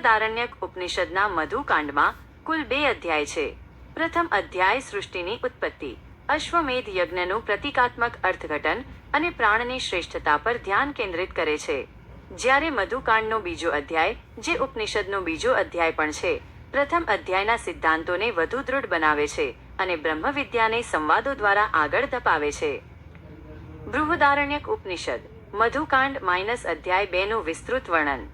બૃહદારણ્યક ઉપનિષદના મધુકાંડમાં કુલ બે અધ્યાય છે. પ્રથમ અધ્યાય સૃષ્ટિની ઉત્પત્તિ. અશ્વમેધ યજ્ઞનું પ્રતિકાત્મક અર્થઘટન અને પ્રાણની શ્રેષ્ઠતા પર ધ્યાન કેન્દ્રિત કરે છે. જ્યારે મધુકાંડનો બીજો અધ્યાય, જે ઉપનિષદનો બીજો અધ્યાય પણ છે, પ્રથમ અધ્યાયના સિદ્ધાંતોને વધુ દૃઢ બનાવે છે અને બ્રહ્મવિદ્યાને સંવાદો દ્વારા આગળ ધપાવે છે. બૃહદારણ્યક ઉપનિષદ, મધુકાંડ માઇનસ અધ્યાય બેનું વિસ્તૃત વર્ણન.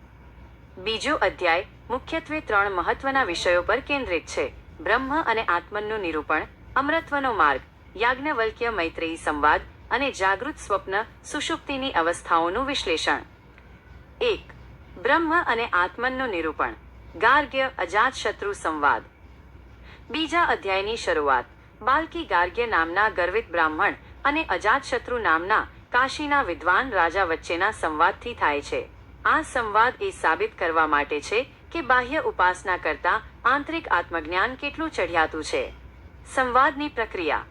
બીજો અધ્યાય મુખ્યત્વે ત્રણ મહત્વના વિષયો પર કેન્દ્રિત છે. બ્રહ્મ અને આત્મનનું નિરૂપણ, અમરત્વનો માર્ગ, યાજ્ઞવલ્ક્ય મૈત્રેયી સંવાદ અને જાગૃત સ્વપ્ન સુષુપ્તિની અવસ્થાઓનું વિશ્લેષણ. એક, બ્રહ્મ અને આત્મનનું નિરૂપણ, ગાર્ગ્ય અજાતશત્રુ સંવાદ. બીજા અધ્યાયની શરૂઆત, બાલકી ગાર્ગ્ય નામના ગર્વિત બ્રાહ્મણ અને અજાતશત્રુ નામના કાશીના વિદ્વાન રાજા વચ્ચેના સંવાદથી થાય છે. આ સંવાદ એ સાબિત કરવા માટે છે કે બાહ્ય ઉપાસના કરતા આંતરિક આત્મજ્ઞાન કેટલું ચઢિયાતું છે. સંવાદની પ્રક્રિયા.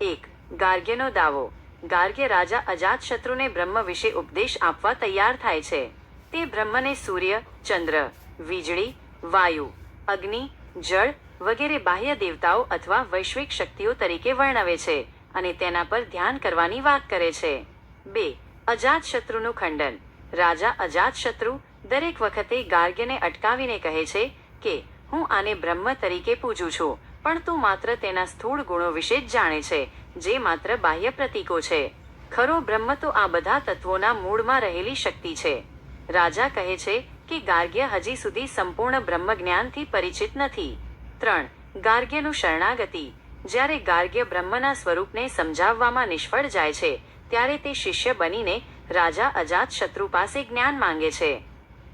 એક, ગાર્ગ્યનો દાવો. ગાર્ગ્ય રાજા અજાતશત્રુને બ્રહ્મ વિશે ઉપદેશ આપવા તૈયાર થાય છે. તે બ્રહ્મને સૂર્ય, ચંદ્ર, વીજળી, વાયુ, અગ્નિ, જળ વગેરે બાહ્ય દેવતાઓ અથવા વૈશ્વિક શક્તિઓ તરીકે વર્ણવે છે અને તેના પર ધ્યાન કરવાની વાત કરે છે. બે, અજાતશત્રુનું ખંડન. રાજા અજાતશત્રુ દરેક વખતે ગાર્ગ્યને અટકાવીને કહે છે કે, હું આને બ્રહ્મ તરીકે પૂજું છું, પણ તું માત્ર તેના સ્થૂળ ગુણો વિશે જ જાણે છે, જે માત્ર બાહ્ય પ્રતીકો છે. ખરો બ્રહ્મ તો આ બધા તત્વોના મૂળમાં રહેલી શક્તિ છે. રાજા કહે છે કે, ગાર્ગ્ય હજી સુધી સંપૂર્ણ બ્રહ્મ જ્ઞાનથી પરિચિત નથી. ત્રણ, ગાર્ગ્યનું શરણાગતિ. જ્યારે ગાર્ગ્ય બ્રહ્મના સ્વરૂપને સમજાવવામાં નિષ્ફળ જાય છે, ત્યારે તે શિષ્ય બનીને રાજા અજાત શત્રુ પાસે જ્ઞાન માંગે છે.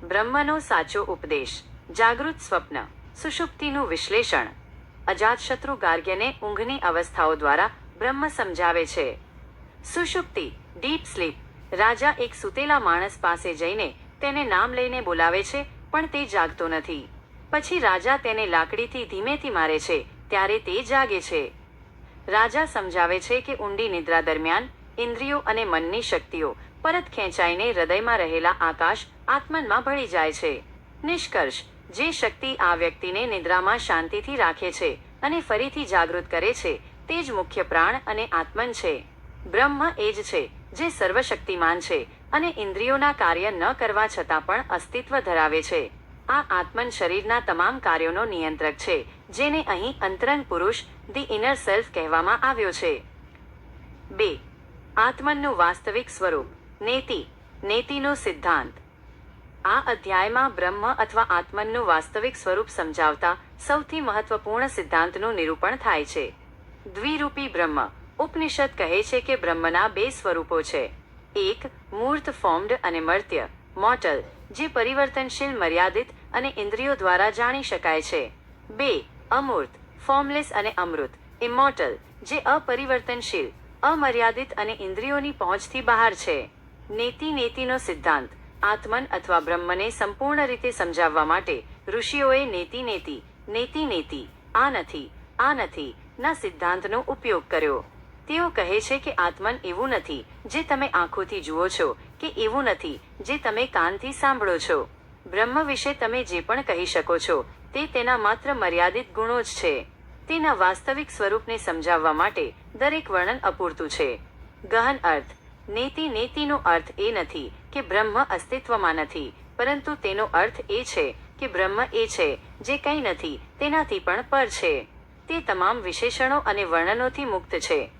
બ્રહ્મનો સાચો ઉપદેશ, જાગૃત સ્વપ્ન, સુષુપ્તિનું વિશ્લેષણ. અજાતશત્રુ ગાર્ગ્યને ઊંઘની અવસ્થાઓ દ્વારા બ્રહ્મ સમજાવે છે. સુષુપ્તિ, ડીપ સ્લીપ, રાજા એક સૂતેલા માણસ પાસે જઈને તેને નામ લઈને બોલાવે છે, પણ તે જાગતો નથી. પછી રાજા તેને લાકડીથી ધીમેથી મારે છે, ત્યારે તે જાગે છે. રાજા સમજાવે છે કે ઊંડી નિદ્રા દરમિયાન ઇન્દ્રિયો અને મનની શક્તિઓ પરત ખેંચાઈને હૃદયમાં રહેલા આકાશ આત્મનમાં ભળી જાય છે. નિષ્કર્ષ, જે શક્તિ આ વ્યક્તિને નિદ્રામાં શાંતિથી રાખે છે અને ફરીથી જાગૃત કરે છે, તે જ મુખ્ય પ્રાણ અને આત્મન છે. બ્રહ્મ એ જ છે, જે સર્વશક્તિમાન છે અને ઇન્દ્રિયોના કાર્ય ન કરવા છતાં પણ અસ્તિત્વ ધરાવે છે. આ આત્મન શરીરના તમામ કાર્યોનો નિયંત્રક છે, જેને અહીં અંતરંગ પુરુષ, ધી ઇનર સેલ્ફ કહેવામાં આવ્યો છે. બે, આત્મનનું વાસ્તવિક સ્વરૂપ. નેતિ, નેતિનો સિદ્ધાંત. આ અધ્યાયમાં બ્રહ્મ અથવા આત્મનનું વાસ્તવિક સ્વરૂપ સમજાવતા સૌથી મહત્વપૂર્ણ સિદ્ધાંતનું નિરૂપણ થાય છે. દ્વિરૂપી બ્રહ્મ, ઉપનિષદ કહે છે કે બ્રહ્મના બે સ્વરૂપો છે. એક, મૂર્ત ફોર્મ્ડ અને મર્ત્ય મોટલ જે પરિવર્તનશીલ, મર્યાદિત અને ઇન્દ્રિયો દ્વારા જાણી શકાય છે. બે, અમૂર્ત ફોર્મલેસ અને અમૃત ઇમોટલ જે અપરિવર્તનશીલ, અમર્યાદિત અને ઇન્દ્રિયોની પહોંચથી બહાર છે. નેતિ નેતિનો સિદ્ધાંત, આત્મન અથવા બ્રહ્મને સંપૂર્ણ રીતે સમજાવવા માટે ઋષિઓએ નેતિ નેતિ નેતિ નેતિ આ નથી આ નથી, ના સિદ્ધાંતનો ઉપયોગ કર્યો. તેઓ કહે છે કે આત્મન એવું નથી, જે તમે આંખોથી જુઓ છો, કે એવું નથી, જે તમે કાનથી સાંભળો છો. બ્રહ્મ વિશે તમે જે પણ કહી શકો છો, તે તેના માત્ર મર્યાદિત ગુણો જ છે. તેના વાસ્તવિક સ્વરૂપને સમજાવવા માટે દરેક વર્ણન અપૂરતું છે. ગહન અર્થ નેતિ નેતિનો અર્થ એ નથી કે બ્રહ્મ અસ્તિત્વમાં નથી, પરંતુ તેનો અર્થ એ છે કે બ્રહ્મ એ છે જે કંઈ નથી, તેનાથી પણ પર છે. તે તમામ વિશેષણો અને વર્ણનોથી મુક્ત છે.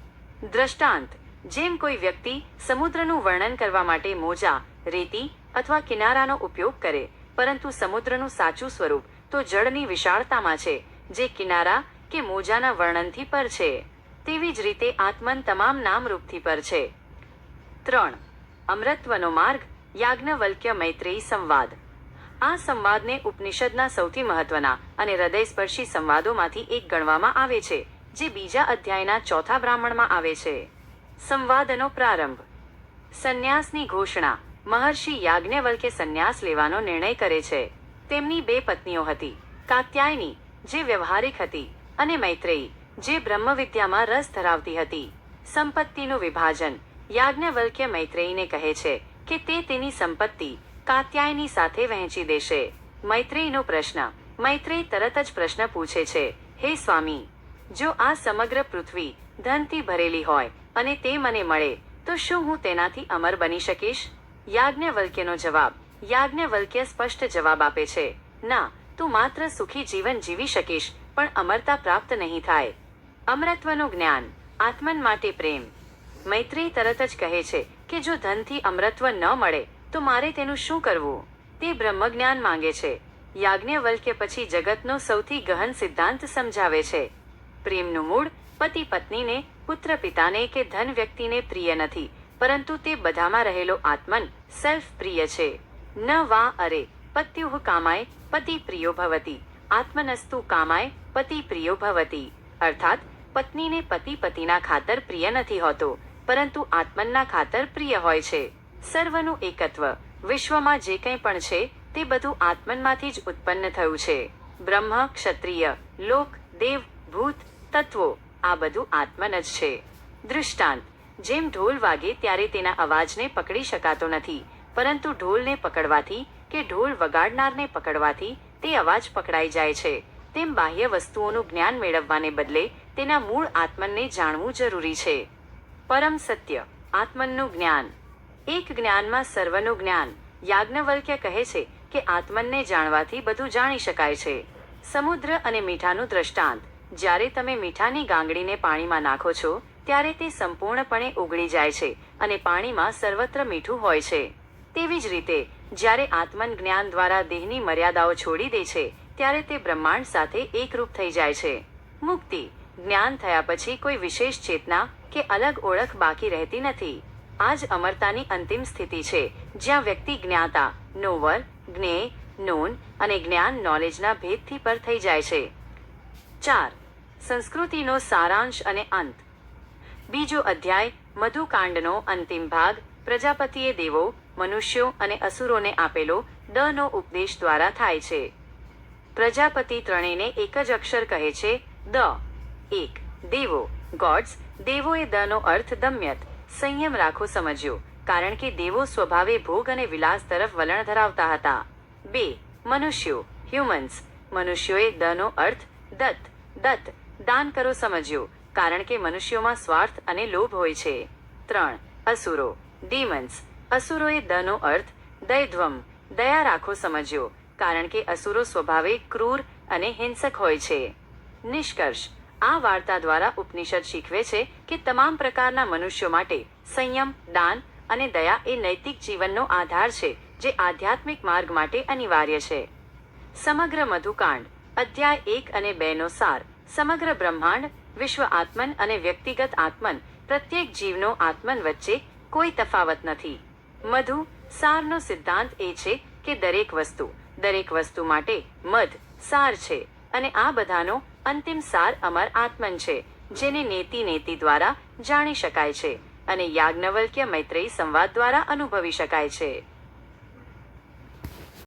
દ્રષ્ટાંત. જેમ કોઈ વ્યક્તિ સમુદ્રનું વર્ણન કરવા માટે મોજા, રેતી અથવા કિનારાનો ઉપયોગ કરે, પરંતુ સમુદ્રનું સાચું સ્વરૂપ તો જળની વિશાળતામાં છે, જે કિનારા કે મોજાના વર્ણનથી પર છે. તેવી જ રીતે આત્મન તમામ નામરૂપથી પર છે. ત્રણ. અમૃત્વનો માર્ગ, યાજ્ઞવલ્ક્ય મૈત્રેયી સંવાદ. આ સંવાદને ઉપનિષદના સૌથી મહત્વના અને હૃદયસ્પર્શી સંવાદોમાંથી એક ગણવામાં આવે છે, જે બીજા અધ્યાયના ચોથા બ્રાહ્મણમાં આવે છે. સંવાદનો પ્રારંભ. સંન્યાસની ઘોષણા. મહર્ષિ યાજ્ઞવલ્કે સંન્યાસ લેવાનો નિર્ણય કરે છે. તેમની બે પત્નીઓ હતી, કાત્યાયની, જે વ્યવહારિક હતી, અને મૈત્રેયી, જે બ્રહ્મવિદ્યામાં રસ ધરાવતી હતી. સંપત્તિનું વિભાજન. યાજ્ઞવલ્ક્ય મૈત્રેયીને કહે છે કે તે તેની સંપત્તિ કાત્યાયની સાથે વહેંચી દેશે. મૈત્રેયનો પ્રશ્ન, મૈત્રેય તરત જ પ્રશ્ન પૂછે છે, હે સ્વામી, જો આ સમગ્ર પૃથ્વી ધનથી ભરેલી હોય અને તે મને મળે, તો શું હું તેનાથી અમર બની શકીશ? યાજ્ઞવલ્ક્યનો જવાબ, યાજ્ઞવલ્ક્ય સ્પષ્ટ જવાબ આપે છે, ના, તું માત્ર સુખી જીવન જીવી શકીશ, પણ અમરતા પ્રાપ્ત નહીં થાય. અમરત્વનું જ્ઞાન, આત્મન માટે પ્રેમ. મૈત્રી તરત જ કહે છે કે જો ધનથી અમરત્વ ન મળે, તો મારે તેનું શું કરવું? તે બ્રહ્મજ્ઞાન માંગે છે. યાજ્ઞવલ્ક્ય પછી જગતનો સૌથી ગહન સિદ્ધાંત સમજાવે છે. પ્રેમનું મૂળ, પતિ પત્નીને, પુત્ર પિતાને કે ધન વ્યક્તિને પ્રિય નથી, પરંતુ તે બધામાં રહેલો આત્મન સેલ્ફ પ્રિય છે. ન વા અરે પત્યુઃ કામાય, પતિ પ્રિયો ભવતી. આત્મનસ્તુ કામાય, પતિ પ્રિયો ભવતી. અર્થાત, પત્નીને પતિ પતિના ખાતર પ્રિય નથી હોતો. પરંતુ આત્મનના ખાતર પ્રિય હોય છે. સર્વનું એકત્વ. વિશ્વમાં જે કંઈ પણ છે, તે બધું આત્મનમાંથી જ ઉત્પન્ન થયું છે. બ્રહ્મ, ક્ષત્રિય, લોક, દેવ, ભૂત, તત્વો, આ બધું આત્મન જ છે. દૃષ્ટાંત. જેમ ઢોલ વાગે ત્યારે તેના અવાજને પકડી શકાતો નથી, પરંતુ ઢોલને પકડવાથી કે ઢોલ વગાડનારને પકડવાથી તે અવાજ પકડાઈ જાય છે. તેમ બાહ્ય વસ્તુઓનું જ્ઞાન મેળવવાને બદલે તેના મૂળ આત્મનને જાણવું જરૂરી છે. પરમ સત્ય, આત્મનનું જ્ઞાન. એક જ્ઞાનમાં સર્વનું જ્ઞાન. યાજ્ઞવલ્ક્ય કહે છે કે આત્મનને જાણવાથી બધું જાણી શકાય છે. સમુદ્ર અને મીઠાનું દ્રષ્ટાંત. જ્યારે તમે મીઠાની ગાંગડીને પાણીમાં નાખો છો, ત્યારે તે સંપૂર્ણપણે ઓગળી જાય છે અને પાણીમાં સર્વત્ર મીઠું હોય છે. તેવી જ રીતે, જ્યારે આત્મન જ્ઞાન દ્વારા દેહની મર્યાદાઓ છોડી દે છે, ત્યારે તે બ્રહ્માંડ સાથે એકરૂપ થઈ જાય છે. મુક્તિ. જ્ઞાન થયા પછી કોઈ વિશેષ ચેતના કે અલગ ઓળખ બાકી રહેતી નથી. આ જ અમરતાની અંતિમ સ્થિતિ છે, જ્યાં વ્યક્તિ જ્ઞાતા નોવર જ્ઞેય, નોન અને જ્ઞાન નોલેજના ભેદથી પર થઈ જાય છે. ચાર, સંસ્કૃતિનો સારાંશ અને અંત. બીજો અધ્યાય, મધુકાંડનો અંતિમ ભાગ, પ્રજાપતિએ દેવો, મનુષ્યો અને અસુરોને આપેલો દ નો ઉપદેશ દ્વારા થાય છે. પ્રજાપતિ ત્રણેયને એક જ અક્ષર કહે છે, દ. એક, દેવો. ગોડ્સ દેવોએ એ દનો અર્થ દમ્યત. સંયમ રાખો, સમજ્યો. કારણ કે દેવો સ્વભાવે ભોગ અને વિલાસ તરફ વલણ ધરાવતા હતા. બે, મનુષ્યો. હ્યુમન્સ મનુષ્યોએ દનો અર્થ દત્ત. દત્ત. દાન કરો, સમજ્યો. કારણ કે મનુષ્યોમાં સ્વાર્થ અને લોભ હોય છે. ત્રણ, અસુરો. ડીમન્સ અસુરોએ દનો અર્થ દૈધ્વમ. દયા રાખો, સમજ્યો. કારણ કે અસુરો સ્વભાવે ક્રૂર અને હિંસક હોય છે. નિષ્કર્ષ. આ વાર્તા દ્વારા ઉપનિષદ શીખવે છે કે તમામ પ્રકારના મનુષ્યો માટે સંયમ, દાન અને દયા એ નૈતિક જીવનનો આધાર છે, જે આધ્યાત્મિક માર્ગ માટે અનિવાર્ય છે. સમગ્ર મધુકાંડ, અધ્યાય એક અને બે નો સાર, સમગ્ર બ્રહ્માંડ, વિશ્વ આત્મન અને વ્યક્તિગત આત્મન, પ્રત્યેક જીવનો આત્મન વચ્ચે કોઈ તફાવત નથી. મધુ, સારનો સિદ્ધાંત એ છે કે દરેક વસ્તુ દરેક વસ્તુ માટે મધ, સાર છે. અને આ બધાનો અંતિમ સાર અમર આત્મન છે, જેને નેતિ નેતિ દ્વારા જાણી શકાય છે અને યાજ્ઞવલ્ક્ય મૈત્રેયી સંવાદ દ્વારા અનુભવી શકાય છે.